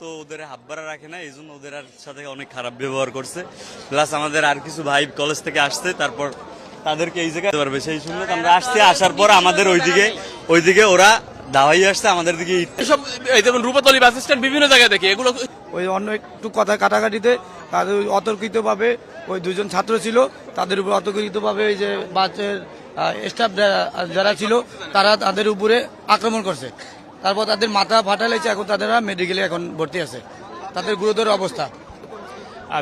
তো ওদের হাব্বারা রাখে না এই ওদের আর সাথে অনেক খারাপ ব্যবহার করছে। প্লাস আমাদের আর কিছু ভাই কলেজ থেকে আসছে, তারপর তাদেরকে এই জায়গায় পারবে সেই শুনলে আমরা আসছি, আসার পর আমাদের ওইদিকে ওইদিকে ওরা দাওয়াই আসছে, আমাদের দিকে সব এই যেমন রূপাতলি বাস স্ট্যান্ড বিভিন্ন জায়গায় দেখি, এগুলো ওই অন্য একটু কথা কাটাকাটিতে তাদের অতর্কিতভাবে ওই দুজন ছাত্র ছিল, তাদের উপর অতর্কিতভাবে ওই যে বাসের স্টাফ যারা ছিল, তারা তাদের উপরে আক্রমণ করছে। তারপর তাদের মাথা ফাটালেছে এখন তাদেরা মেডিকেলে এখন ভর্তি আছে। তাদের গুরুতর অবস্থা।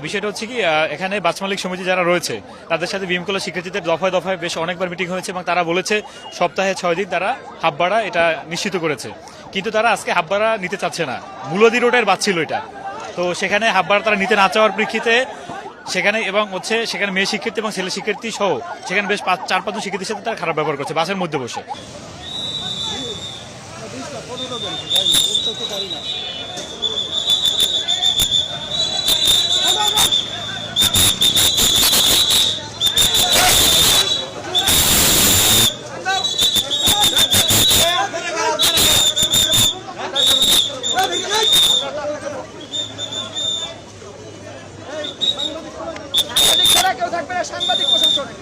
বিষয়টা হচ্ছে কি এখানে বাস মালিক সমিতি যারা রয়েছে, তাদের সাথে বিএমকলা শিক্ষার্থীদের দফায় দফায় বেশ অনেকবার মিটিং হয়েছে এবং তারা বলেছে, সপ্তাহে ছয় দিন তারা হাফবাড়া এটা নিশ্চিত করেছে। কিন্তু তারা আজকে হাফবাড়া নিতে চাচ্ছে না। মূলদি রোডের বাস ছিল এটা। তো সেখানে ভাড়া তারা নিতে না চাওয়ার প্রেক্ষিতে সেখানে এবং হচ্ছে সেখানে মেয়ে শিক্ষার্থী এবং ছেলে শিক্ষার্থী সহ সেখানে বেশ পাঁচ, চার, পাঁচজন শিক্ষার্থীর সাথে তারা খারাপ ব্যবহার করছে বাসের মধ্যে বসে। কেউ থাকবে না সাংবাদিক প্রশাসনে